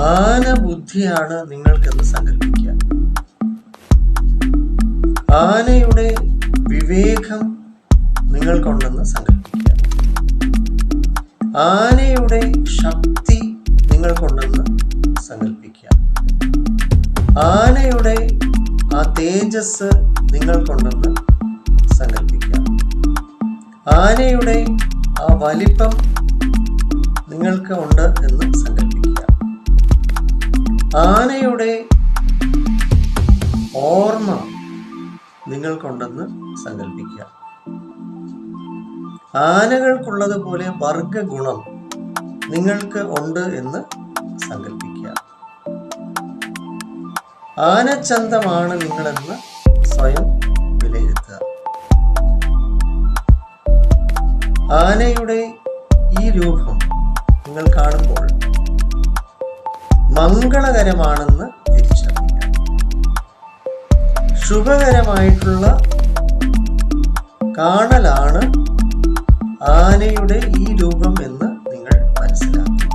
ആന ബുദ്ധിയാണ് നിങ്ങൾക്കെന്ന് സങ്കല്പിക്കുക ആനയുടെ വിവേകം നിങ്ങൾക്കുണ്ടെന്ന് സങ്കല്പിക്കുക ആനയുടെ ശക്തി നിങ്ങൾക്കുണ്ടെന്ന് സങ്കല്പിക്കുക ആനയുടെ ആ തേജസ് നിങ്ങൾക്കുണ്ടെന്ന് സങ്കല്പിക്കുക ആനയുടെ ആ വലിപ്പം നിങ്ങൾക്ക് ഉണ്ട് എന്ന് സങ്കല്പിക്കുക ആനയുടെ ഓർമ്മ നിങ്ങൾക്കുണ്ടെന്ന് സങ്കല്പിക്കുക ആനകൾക്കുള്ളതുപോലെ വർഗഗുണം നിങ്ങൾക്ക് ഉണ്ട് എന്ന് സങ്കല്പിക്കുക ആനച്ചന്തമാണ് നിങ്ങളെന്ന് സ്വയം വിലയിരുത്തുക. ആനയുടെ ഈ രൂപം നിങ്ങൾ കാണുമ്പോൾ മംഗളകരമാണെന്ന് തിരിച്ചറിയുക ശുഭകരമായിട്ടുള്ള കാണലാണ് ആനയുടെ ഈ രൂപം എന്ന് നിങ്ങൾ മനസ്സിലാക്കി.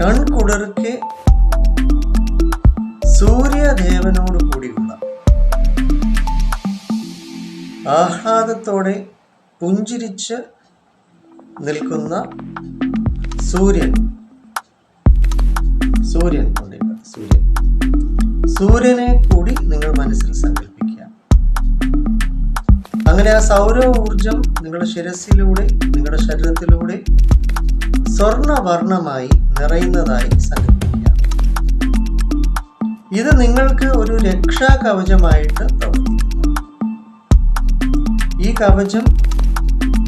കൺകുടർക്കെ സൂര്യദേവനോട് കൂടിയുള്ള ആഹ്ലാദത്തോടെ പുഞ്ചിരിച്ച് നിൽക്കുന്ന സൂര്യൻ സൂര്യൻ സൂര്യൻ. സൂര്യനെ കൂടി നിങ്ങൾ മനസ്സിൽ സങ്കല്പിക്കുക. അങ്ങനെ ആ സൗര ഊർജം നിങ്ങളുടെ ശിരസിലൂടെ നിങ്ങളുടെ ശരീരത്തിലൂടെ സ്വർണവർണമായി നിറയുന്നതായി സങ്കല്പിക്കുക. ഇത് നിങ്ങൾക്ക് ഒരു രക്ഷാ കവചമായിട്ട് പ്രവർത്തിക്കുന്നു. ഈ കവചം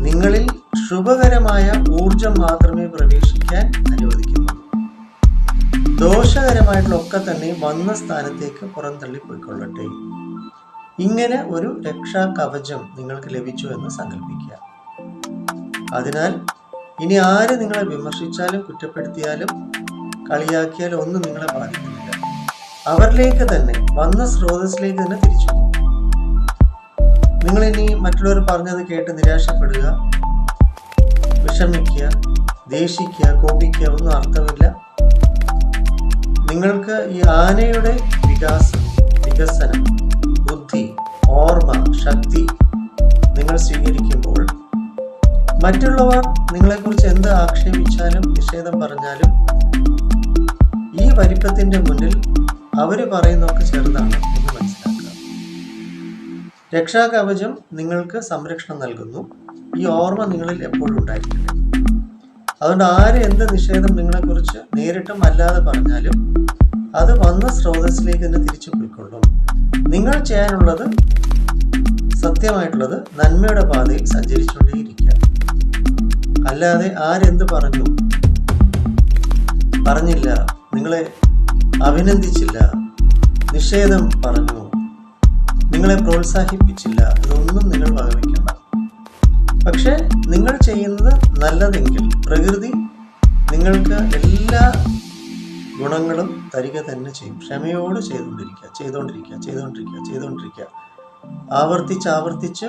നിങ്ങളിൽ ശുഭകരമായ ഊർജം മാത്രമേ പ്രവേശിക്കാൻ അനുവദിക്കുന്നുള്ളൂ. ദോഷകരമായിട്ടുള്ള ഒക്കെ തന്നെ വന്ന സ്ഥാനത്തേക്ക് പുറന്തള്ളി പോയിക്കൊള്ളട്ടെ ഇങ്ങനെ ഒരു രക്ഷാ കവചം നിങ്ങൾക്ക് ലഭിച്ചു എന്ന് സങ്കല്പിക്കുക അതിനാൽ ഇനി ആര് നിങ്ങളെ വിമർശിച്ചാലും കുറ്റപ്പെടുത്തിയാലും കളിയാക്കിയാലും ഒന്നും നിങ്ങളെ ബാധിക്കുന്നില്ല. അവരിലേക്ക് തന്നെ വന്ന സ്രോതസ്സിലേക്ക് തന്നെ തിരിച്ചു നിങ്ങൾ ഇനി മറ്റുള്ളവർ പറഞ്ഞത് കേട്ട് നിരാശപ്പെടുക വിഷമിക്കുക ദേഷിക്കുക കോപിക്കുക ഒന്നും അർത്ഥമില്ല. നിങ്ങൾക്ക് ഈ ആനയുടെ വികാസം വികസനം ബുദ്ധി ഓർമ്മ ശക്തി നിങ്ങൾ സ്വീകരിക്കുമ്പോൾ മറ്റുള്ളവർ നിങ്ങളെക്കുറിച്ച് എന്ത് ആക്ഷേപിച്ചാലും നിഷേധം പറഞ്ഞാലും ഈ വലിപ്പത്തിന്റെ മുന്നിൽ അവർ പറയുന്നതൊക്കെ ചെറുതാണ് എന്ന് മനസ്സിലാക്കുക രക്ഷാകവചം നിങ്ങൾക്ക് സംരക്ഷണം നൽകുന്നു. ഈ ഓർമ്മ നിങ്ങളിൽ എപ്പോഴും ഉണ്ടായിരിക്കട്ടെ. അതുകൊണ്ട് ആര് എന്ത് നിഷേധം നിങ്ങളെക്കുറിച്ച് നേരിട്ടും അല്ലാതെ പറഞ്ഞാലും അത് വന്ന സ്രോതസ്സിലേക്ക് തന്നെ തിരിച്ചു പോയിക്കൊള്ളും. നിങ്ങൾ ചെയ്യാനുള്ളത് സത്യമായിട്ടുള്ളത് നന്മയുടെ പാതയിൽ സഞ്ചരിച്ചുകൊണ്ടേയിരിക്കുക. അല്ലാതെ ആരെന്ത് പറഞ്ഞു? പറഞ്ഞില്ല. നിങ്ങളെ അഭിനന്ദിച്ചില്ല. നിഷേധം പറഞ്ഞു. നിങ്ങളെ പ്രോത്സാഹിപ്പിച്ചില്ല. ഇതൊന്നും നിങ്ങൾ വകവയ്ക്കണ്ട. പക്ഷെ നിങ്ങൾ ചെയ്യുന്നത് നല്ലതെങ്കിൽ പ്രകൃതി നിങ്ങൾക്ക് എല്ലാ ഗുണങ്ങളും തരിക തന്നെ ചെയ്യും. ക്ഷമയോട് ചെയ്തുകൊണ്ടിരിക്കുക ചെയ്തുകൊണ്ടിരിക്കുക ചെയ്തുകൊണ്ടിരിക്കുക ചെയ്തുകൊണ്ടിരിക്കുക. ആവർത്തിച്ച് ആവർത്തിച്ച്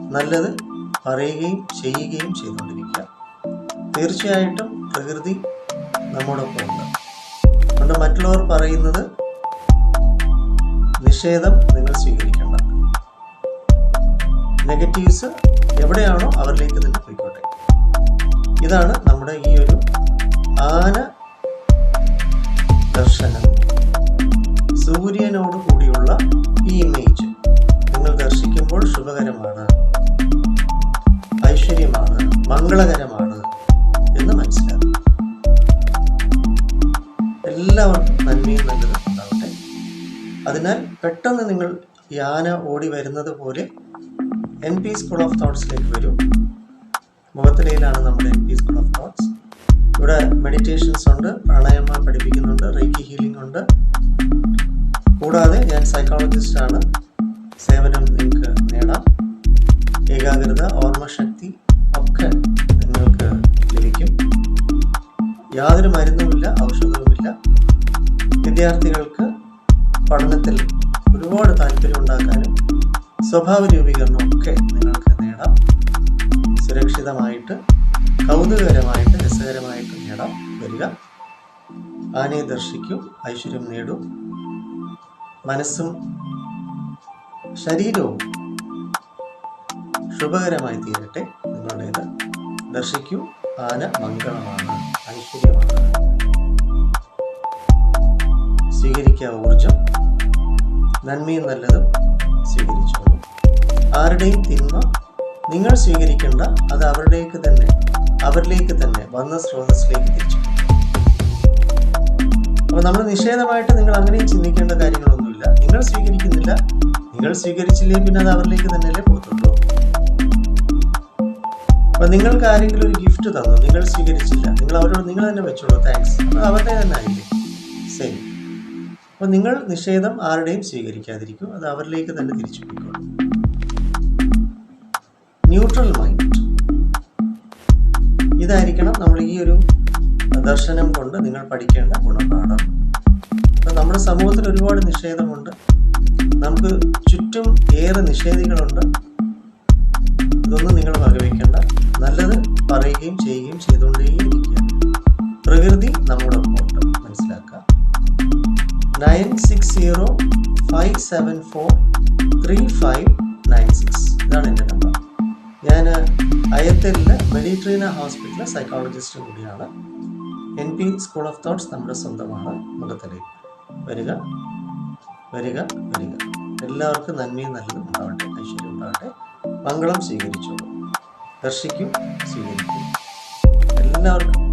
നല്ലത് പറയുകയും ചെയ്യുകയും ചെയ്തുകൊണ്ടിരിക്കുക. തീർച്ചയായിട്ടും പ്രകൃതി നമ്മോടൊപ്പം ഉണ്ട്. അതുകൊണ്ട് മറ്റുള്ളവർ പറയുന്നത് നിഷേധം നിങ്ങൾ സ്വീകരിക്കേണ്ട നെഗറ്റീവ്സ് എവിടെയാണോ അവരിലേക്ക് തന്നെ പോയിക്കോട്ടെ. ഇതാണ് നമ്മുടെ ഈ ഒരു ആന ദർശനം. സൂര്യനോട് കൂടിയുള്ള ഈ ഇമേജ് നിങ്ങൾ ദർശിക്കുമ്പോൾ ശുഭകരമാണ്. ഐശ്വര്യമാണ്. മംഗളകരമാണ് എന്ന് മനസ്സിലാക്കും എല്ലാവർക്കും നന്മയും നല്ലതും ഉണ്ടാവട്ടെ. അതിനാൽ പെട്ടെന്ന് നിങ്ങൾ ഈ ആന ഓടി വരുന്നത് പോലെ എൻ പി സ്കൂൾ ഓഫ് തോട്ട്സിലേക്ക് വരും. മുഖത്തിലയിലാണ് നമ്മുടെ N P school of thoughts ഇവിടെ മെഡിറ്റേഷൻസ് ഉണ്ട് പ്രാണായാമ പഠിപ്പിക്കുന്നുണ്ട് റേക്കി ഹീലിംഗ് ഉണ്ട്. കൂടാതെ ഞാൻ സൈക്കോളജിസ്റ്റാണ് സേവനം നിങ്ങൾക്ക് നേടാം. ഏകാഗ്രത ഓർമ്മശക്തി ഒക്കെ നിങ്ങൾക്ക് ലഭിക്കും. യാതൊരു മരുന്നുമില്ല ഔഷധവുമില്ല. വിദ്യാർത്ഥികൾക്ക് പഠനത്തിൽ ഒരുപാട് താല്പര്യം ഉണ്ടാക്കാനും സ്വഭാവ രൂപീകരണവും ഒക്കെ നിങ്ങൾക്ക് നേടാം. സുരക്ഷിതമായിട്ട് കൗതുകകരമായിട്ട് രസകരമായിട്ട് നേടാം. വരിക. ആനയെ ദർശിക്കൂ ഐശ്വര്യം നേടൂ. മനസ്സും ശരീരവും ശുഭകരമായി തീരട്ടെ. നിങ്ങളുടേത്? ദർശിക്കൂ. ആന മംഗളമാണ് ഐശ്വര്യമാണ്. സ്വീകരിക്കുക ഊർജം നന്മയും നല്ലതും സ്വീകരിച്ചു. ആരുടെയും തിന്മ നിങ്ങൾ സ്വീകരിക്കേണ്ട അത് അവരുടേക്ക് തന്നെ അവരിലേക്ക് തന്നെ വന്ന സ്രോതസ്സിലേക്ക് തിരിച്ചു. അപ്പൊ നമ്മൾ നിഷേധമായിട്ട് നിങ്ങൾ അങ്ങനെയും ചിന്തിക്കേണ്ട കാര്യങ്ങളൊന്നുമില്ല. നിങ്ങൾ സ്വീകരിക്കുന്നില്ല. നിങ്ങൾ സ്വീകരിച്ചില്ലേ പിന്നെ അത് അവരിലേക്ക് തന്നെയല്ലേ പോകത്തുള്ളൂ. അപ്പൊ നിങ്ങൾക്ക് ആരെങ്കിലും ഒരു ഗിഫ്റ്റ് തന്നു നിങ്ങൾ സ്വീകരിച്ചില്ല നിങ്ങൾ അവരോട് നിങ്ങൾ തന്നെ വെച്ചോളൂ താങ്ക്സ് അത് അവരുടെ തന്നെ ആയില്ലേ? സെയിം അപ്പൊ നിങ്ങൾ നിഷേധം ആരുടെയും സ്വീകരിക്കാതിരിക്കും അത് അവരിലേക്ക് തന്നെ തിരിച്ചു പോയിക്കോളും. ന്യൂട്രൽ മൈൻഡ് ഇതായിരിക്കണം നമ്മൾ ഈ ഒരു ദർശനം കൊണ്ട് നിങ്ങൾ പഠിക്കേണ്ട ഗുണപാഠം. അപ്പം നമ്മുടെ സമൂഹത്തിൽ ഒരുപാട് നിഷേധമുണ്ട്. നമുക്ക് ചുറ്റും ഏറെ നിഷേധികളുണ്ട്. ഇതൊന്നും നിങ്ങൾ വകവയ്ക്കേണ്ട നല്ലത് പറയുകയും ചെയ്യുകയും ചെയ്തുകൊണ്ടേയിരിക്കുക. പ്രകൃതി നമ്മുടെ ഒപ്പമുണ്ട് മനസ്സിലാക്കുക. Nine six zero five seven four three five nine six ഇതാണ് എന്റെ നമ്പർ ഞാൻ അയത്തലിലെ മെഡിട്രീന ഹോസ്പിറ്റലിലെ സൈക്കോളജിസ്റ്റ് കൂടിയാണ്. N P school of thoughts നമ്മുടെ സ്വന്തമാണ്. മുഖത്തലയിൽ. വരിക. വരിക. വരിക. എല്ലാവർക്കും നന്മയും നല്ലതും ഉണ്ടാവട്ടെ. ഐശ്വര്യം ഉണ്ടാവട്ടെ. മംഗളം സ്വീകരിച്ചോളൂ. ദർശിക്കും സ്വീകരിക്കും. എല്ലാവർക്കും